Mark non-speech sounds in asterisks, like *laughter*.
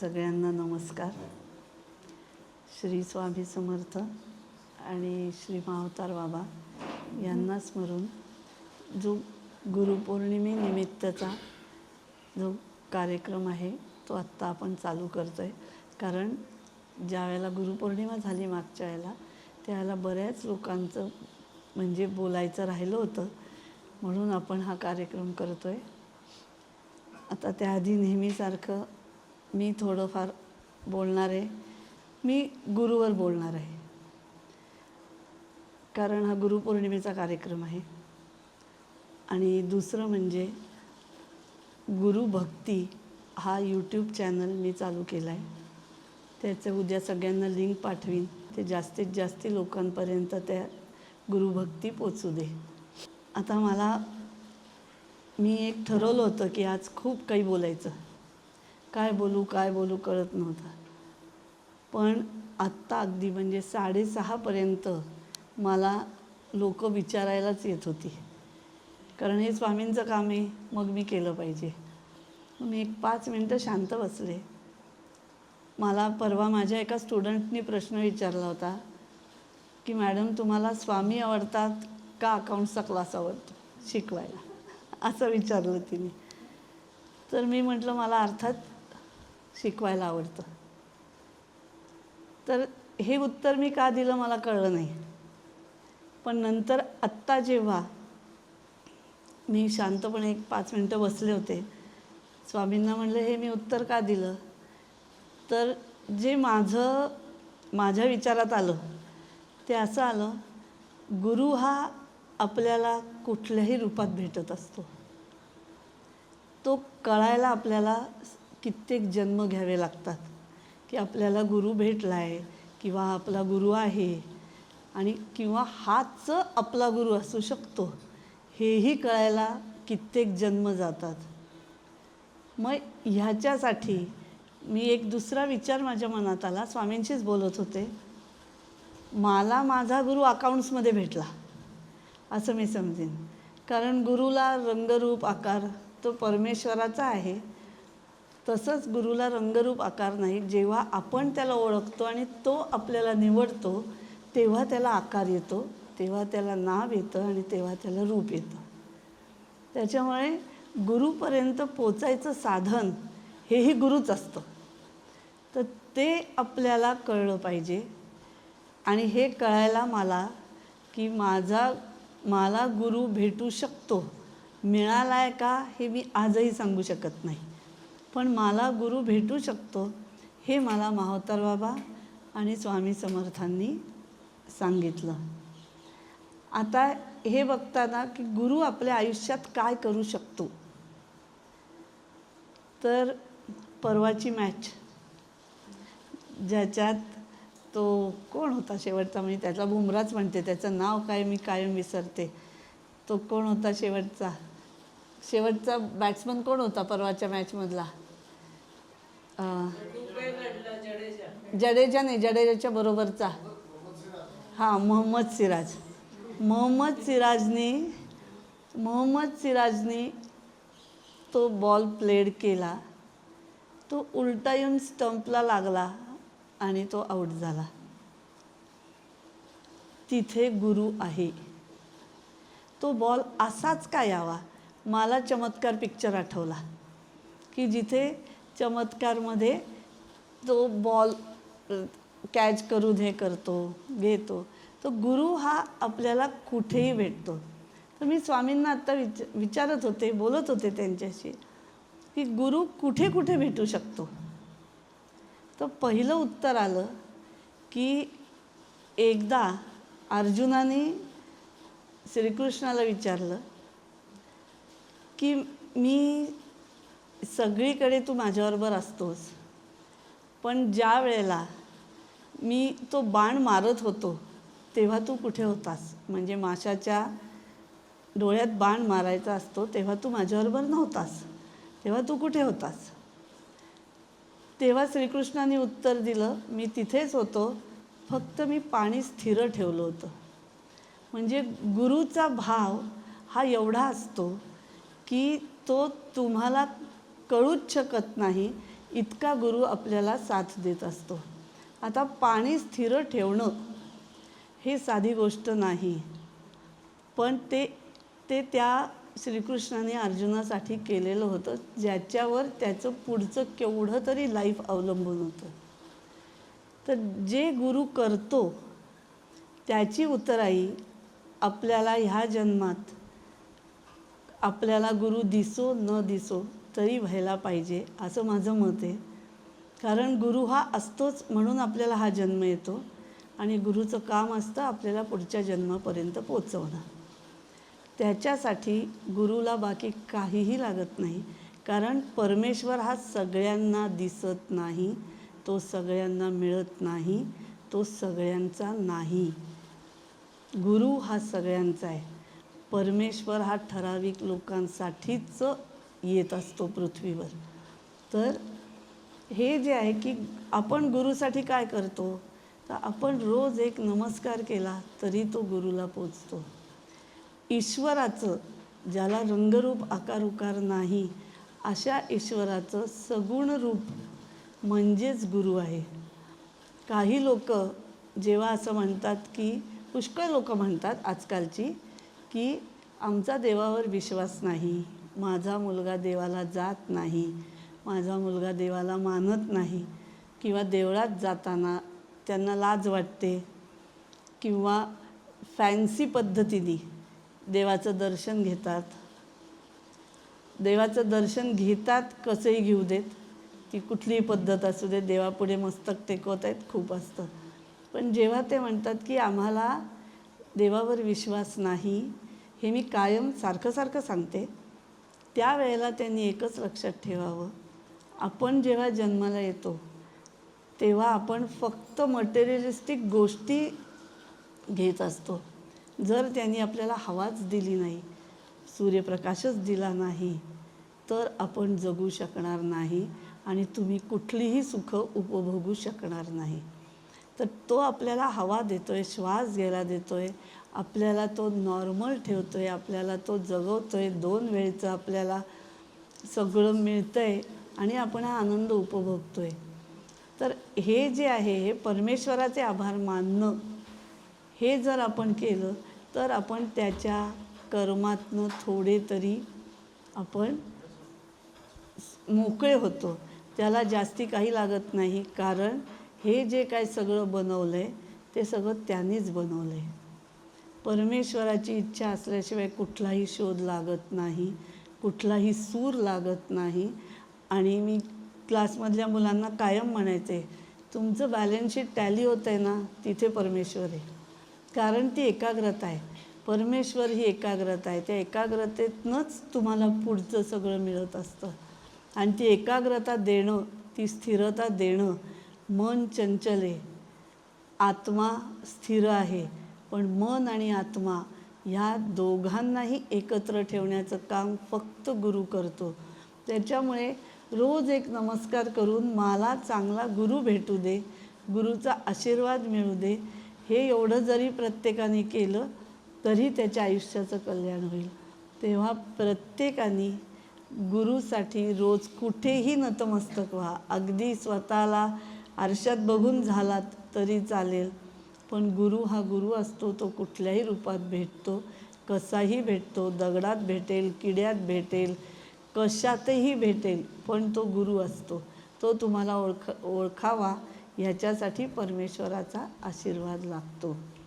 सगळ्यांना नमस्कार. श्री स्वामी समर्थ आणि श्री मावतार बाबा यांना स्मरून जो गुरुपौर्णिमेनिमित्तचा जो कार्यक्रम आहे तो आत्ता आपण चालू करतो आहे कारण ज्या वेळेला गुरुपौर्णिमा झाली मागच्या वेळेला त्यावेळेला बऱ्याच लोकांचं म्हणजे बोलायचं राहिलं होतं. म्हणून आपण हा कार्यक्रम करतो आहे आता त्याआधी नेहमीसारखं मी थोडंफार बोलणार आहे. मी गुरुवर बोलणार आहे. कारण हा गुरुपौर्णिमेचा कार्यक्रम आहे. आणि दुसरं म्हणजे गुरुभक्ती हा यूट्यूब चॅनल मी चालू केला आहे त्याचं उद्या सगळ्यांना लिंक पाठवीन. ते जास्तीत जास्त लोकांपर्यंत त्या गुरुभक्ती पोचू दे. आता मला मी एक ठरवलं होतं की आज खूप काही बोलायचं. काय बोलू काय बोलू कळत नव्हतं. पण आत्ता अगदी म्हणजे साडेसहापर्यंत मला लोक विचारायलाच येत होती. कारण हे स्वामींचं काम आहे मग मी केलं पाहिजे. मी एक पाच मिनटं शांत बसले. मला परवा माझ्या एका स्टुडंटनी प्रश्न विचारला होता की मॅडम तुम्हाला स्वामी आवडतात का अकाउंट्सचा क्लास आवडतो शिकवायला? *laughs* असं विचारलं तिने. तर मी म्हटलं मला अर्थात शिकवायला आवडतं. तर हे उत्तर मी का दिलं मला कळलं नाही. पण नंतर आत्ता जेव्हा मी शांतपणे एक पाच मिनटं बसले होते स्वामींना म्हणलं हे मी उत्तर का दिलं? तर जे माझं माझ्या विचारात आलं ते असं आलं गुरु हा आपल्याला कुठल्याही रूपात भेटत असतो. तो कळायला आपल्याला कित्येक जन्म घ्यावे लागतात. की आपल्याला गुरु भेटला आहे किंवा आपला गुरु आहे आणि किंवा हाच आपला गुरु असू शकतो हेही कळायला कित्येक जन्म जातात. मग ह्याच्यासाठी मी एक दुसरा विचार माझ्या मनात आला. स्वामींशीच बोलत होते. मला माझा गुरु अकाउंट्समध्ये भेटला. असं मी समजेन. कारण गुरुला रंगरूप आकार तो परमेश्वराचा आहे. तसंच गुरुला रंगरूप आकार नाही. जेव्हा आपण त्याला ओळखतो आणि तो आपल्याला निवडतो तेव्हा त्याला आकार येतो तेव्हा त्याला नाव येतं आणि तेव्हा त्याला रूप येतं. त्याच्यामुळे गुरुपर्यंत पोचायचं साधन हेही गुरुच असतं. तर ते आपल्याला कळलं पाहिजे. आणि हे कळायला मला की माझा मला गुरु भेटू शकतो मिळाला आहे का हे मी आजही सांगू शकत नाही. पण मला गुरु भेटू शकतो हे मला माहोतर बाबा आणि स्वामी समर्थांनी सांगितलं. आता हे बघताना की गुरु आपल्या आयुष्यात काय करू शकतो? तर परवाची मॅच ज्याच्यात तो कोण होता शेवटचा? म्हणजे त्याचा बुमराच म्हणते त्याचं नाव काय मी कायम विसरते. तो कोण होता शेवटचा? शेवटचा बॅट्समन कोण होता परवाच्या मॅचमधला जडेजा नाही जडेजाच्या बरोबरचा. हां मोहम्मद सिराज. मोहम्मद सिराजने मोहम्मद सिराजने तो बॉल प्लेड केला. तो उलटा येऊन स्टंपला लागला आणि तो आऊट झाला. तिथे गुरु आहे. तो बॉल असाच का यावा? मला चमत्कार पिक्चर आठवला. की जिथे चमत्कारमध्ये तो बॉल कॅच करून हे करतो घेतो. तो गुरु हा आपल्याला कुठेही भेटतो. तर मी स्वामींना आत्ता विच विचारत होते बोलत होते त्यांच्याशी की गुरु कुठे कुठे भेटू शकतो? तर पहिलं उत्तर आलं की एकदा अर्जुनाने श्रीकृष्णाला विचारलं की मी सगळीकडे तू माझ्याबरोबर असतोस. पण ज्या वेळेला मी तो बाण मारत होतो तेव्हा तू कुठे होतास? म्हणजे माशाच्या डोळ्यात बाण मारायचा असतो तेव्हा तू माझ्याबरोबर नव्हतास. तेव्हा तू कुठे होतास? तेव्हा श्रीकृष्णाने उत्तर दिलं मी तिथेच होतो. फक्त मी पाणी स्थिर ठेवलं होतं. म्हणजे गुरुचा भाव हा एवढा असतो की तो तुम्हाला कळूच शकत नाही इतका गुरु आपल्याला साथ देत असतो. आता पाणी स्थिर ठेवणं हे साधी गोष्ट नाही. पण ते ते त्या श्रीकृष्णाने अर्जुनासाठी केलेलं होतं ज्याच्यावर त्याचं पुढचं केवढं तरी लाईफ अवलंबून होतं. तर जे गुरु करतो त्याची उतराई आपल्याला ह्या जन्मात आपल्याला गुरु दिसो न दिसो तरी व्हायला पाहिजे असं माझं मत आहे. कारण गुरु हा असतोच म्हणून आपल्याला हा जन्म येतो आणि गुरुचं काम असतं आपल्याला पुढच्या जन्मापर्यंत पोचवणं. त्याच्यासाठी गुरुला बाकी काहीही लागत नाही. कारण परमेश्वर हा सगळ्यांना दिसत नाही तो सगळ्यांना मिळत नाही तो सगळ्यांचा नाही. गुरु हा सगळ्यांचा आहे. परमेश्वर हा ठराविक लोकांसाठीच येत असतो पृथ्वीवर. तर हे जे आहे की आपण गुरुसाठी काय करतो? तर आपण रोज एक नमस्कार केला तरी तो गुरुला पोचतो. ईश्वराचं ज्याला रंगरूप आकार उकार नाही अशा ईश्वराचं सगुण रूप म्हणजेच गुरु आहे. काही लोक जेव्हा असं म्हणतात की पुष्कळ लोक म्हणतात आजकालची की आमचा देवावर विश्वास नाही. माझा मुलगा देवाला जात नाही माझा मुलगा देवाला मानत नाही किंवा देवळात जाताना त्यांना लाज वाटते किंवा फॅन्सी पद्धतीने देवाचं दर्शन घेतात. देवाचं दर्शन घेतात कसंही घेऊ देत ती कुठलीही पद्धत असू दे देवापुढे मस्तक टेकवत आहेत खूप असतं. पण जेव्हा ते म्हणतात की आम्हाला देवावर विश्वास नाही हे मी कायम सारखं सारखं सांगते. त्यावेळेला त्यांनी एकच लक्षात ठेवावं. आपण जेव्हा जन्माला येतो तेव्हा आपण फक्त मटेरियलिस्टिक गोष्टी घेत असतो. जर त्यांनी आपल्याला हवाच दिली नाही सूर्यप्रकाशच दिला नाही तर आपण जगू शकणार नाही आणि तुम्ही कुठलीही सुख उपभोगू शकणार नाही. तर तो आपल्याला हवा देतो आहे श्वास घ्यायला देतो आहे आपल्याला तो नॉर्मल ठेवतो आहे आपल्याला तो जगवतो आहे दोन वेळचं आपल्याला सगळं मिळतं आहे आणि आपण हा आनंद उपभोगतो आहे तर हे जे आहे हे परमेश्वराचे आभार मानणं हे जर आपण केलं तर आपण त्याच्या कर्मातनं थोडे तरी आपण मोकळे होतो. त्याला जास्ती काही लागत नाही कारण हे जे काय सगळं बनवलं आहे ते सगळं त्यांनीच बनवलं आहे परमेश्वराची इच्छा असल्याशिवाय कुठलाही शोध लागत नाही कुठलाही सूर लागत नाही. आणि मी क्लासमधल्या मुलांना कायम म्हणायचे तुमचं बॅलन्स शीट टॅली होतं आहे ना तिथे परमेश्वर आहे. कारण ती एकाग्रता आहे. परमेश्वर ही एकाग्रता आहे. त्या एकाग्रतेतनंच तुम्हाला पुढचं सगळं मिळत असतं. आणि ती एकाग्रता देणं ती स्थिरता देणं मन चंचल आहे. आत्मा स्थिर आहे. पण मन आणि आत्मा ह्या दोघांनाही एकत्र ठेवण्याचं काम फक्त गुरु करतो. त्याच्यामुळे रोज एक नमस्कार करून मला चांगला गुरु भेटू दे गुरुचा आशीर्वाद मिळू दे हे एवढं जरी प्रत्येकाने केलं तरी त्याच्या आयुष्याचं कल्याण होईल. तेव्हा प्रत्येकाने गुरुसाठी रोज कुठेही नतमस्तक व्हा. अगदी स्वतःला आरशात बघून झालात तरी चालेल. पण गुरु हा गुरु असतो तो कुठल्याही रूपात भेटतो कसाही भेटतो दगडात भेटेल किड्यात भेटेल कशातही भेटेल पण तो गुरु असतो. तो तुम्हाला ओळख ओळखावा ह्याच्यासाठी परमेश्वराचा आशीर्वाद लागतो.